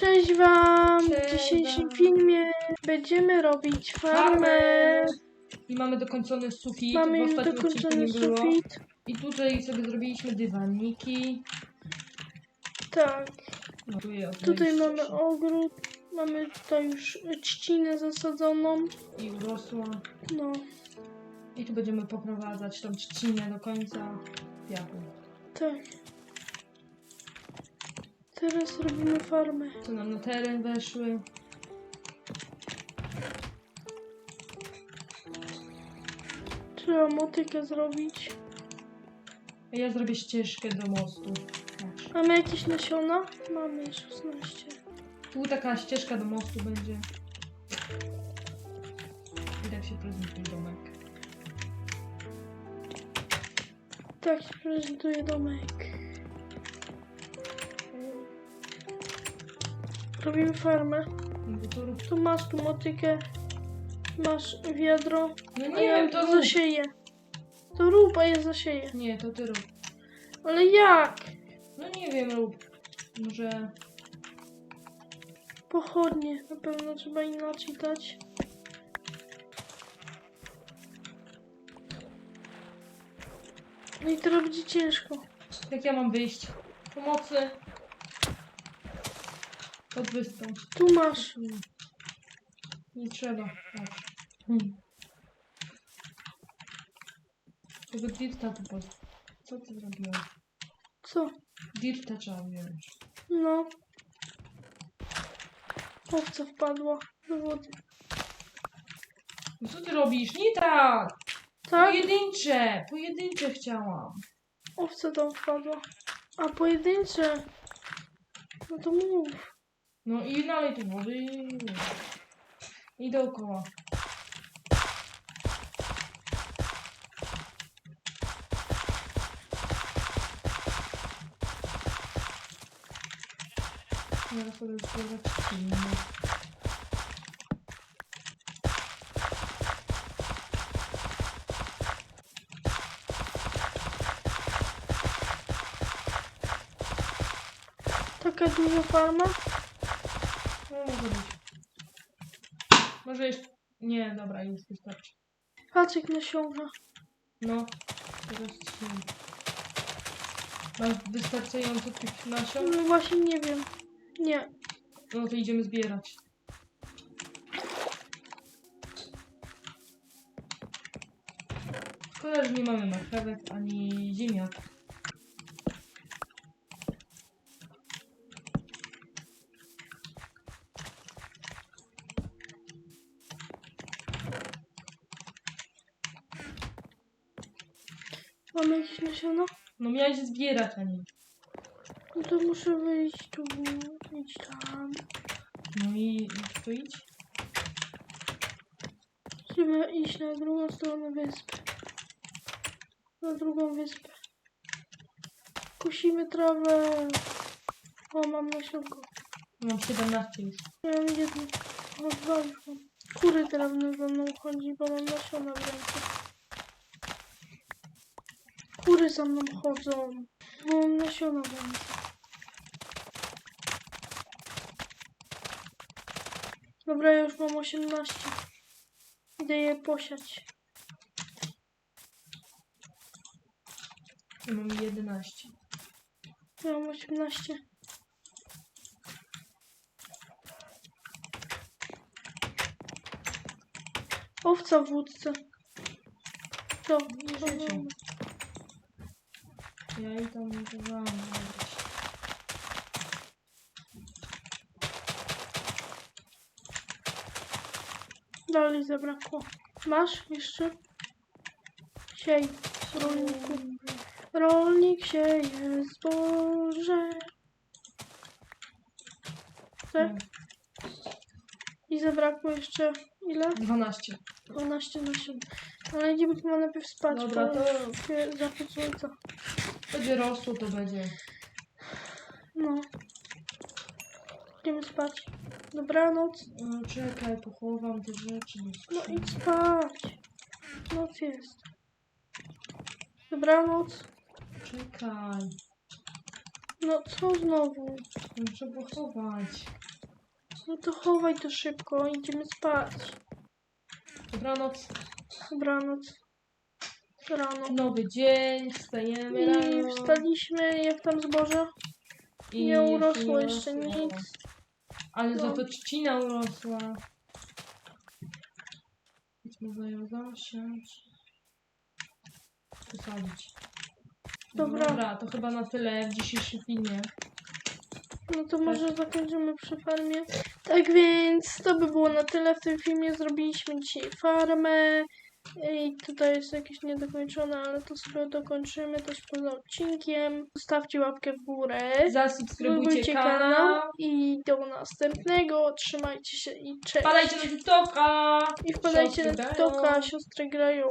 Cześć Wam! Cześć W dzisiejszym wam. filmie będziemy robić farmę. I mamy dokończony sufit, Mamy już dokończony sufit. I tutaj sobie zrobiliśmy dywaniki. Tak, No, tu tutaj mamy ogród. Mamy tutaj już trzcinę zasadzoną. I urosła. No, I tu będziemy poprowadzać tą trzcinę do końca piachu. tak. Teraz robimy farmę. Co nam na teren weszły. Trzeba motykę zrobić. Ja zrobię ścieżkę do mostu. Patrz. Mamy jakieś nasiona? Mamy 16. Tu taka ścieżka do mostu będzie. I tak się prezentuje domek. Tak się prezentuje domek. Robimy farmę. To. Tu masz tu motykę. Masz wiadro. No nie ja wiem, to rób. zasieję. To rób, a ja zasieję. Nie, to ty rób. Ale jak? No nie wiem, rób. Może... Pochodnie. Na pewno trzeba inaczej dać. No i teraz będzie ciężko. Jak ja mam wyjść? Pomocy. Pod wyspą. Tu masz. Nie trzeba. Patrz. Hmm. Tego dirta tu pod... Co ty zrobiłaś? Co? Dirta trzeba wziąć. No. Owca wpadła do wody. No co ty robisz? Nie tak! Tak? Pojedyncze! Pojedyncze chciałam. Owca tam wpadła. A pojedyncze. No to mów. No i nalej tu wody. I dookoła. Zaraz sobie zbierać filmy. Taka duża farma. No może być. Może jeszcze... Nie, dobra, już wystarczy. Patrz jak nasiąga. No. Teraz ci... Masz wystarczająco tych nasion? No właśnie nie wiem. Nie. No to idziemy zbierać. Szkoda, że nie mamy marchewek ani ziemniak. Mamy jakieś nasiona? No miałeś zbierać, a nie. No to muszę wyjść tu. Idź tam. No i tu idź. Musimy iść na drugą stronę wyspy. Na drugą wyspę. Kusimy trawę. O, mam nasionko. Mam 17 już. Ja mam jedno. O, dwa już mam. Kury teraz za mną chodzi, bo mam nasiona w ręce. Kury za mną chodzą, bo mam nasiona ręce. Dobra, ja już mam 18. Idę je posiać. Ja mam 11. Ja mam 18. Owca w wódce. To, Nie. Ja i tam dawałam zabrać. Dalej zabrakło. Masz jeszcze? Siej, rolniku. Rolnik sieje zboże. Tak? I zabrakło jeszcze ile? 12. 12 nasion. Ale idziemy chyba najpierw spać, Dobra, bo to- się zachód słońca. Będzie rosło, to będzie. No. Idziemy spać. Dobranoc. No, czekaj, pochowam te rzeczy. No idź spać. Noc jest. Dobranoc. Czekaj. No co znowu? Muszę pochować. No to chowaj to szybko, idziemy spać. Dobranoc. Dobranoc. Rano. Nowy dzień, wstajemy I rano. wstaliśmy, jak tam zboże? I Nie urosło jeszcze nic. Ale za No. to trzcina urosła. Więc można ją zasiąść. Posadzić. Dobra. Dobra, to chyba na tyle w dzisiejszym filmie. No to może zakończymy przy farmie. Tak więc to by było na tyle w tym filmie. Zrobiliśmy dzisiaj farmę. I tutaj jest jakieś niedokończone, ale to sobie dokończymy też poza odcinkiem. Zostawcie łapkę w górę. Zasubskrybujcie Subskrybujcie kanał. i do następnego. Trzymajcie się i cześć. Wpadajcie na TikToka. I wpadajcie na grają. TikToka, siostry grają.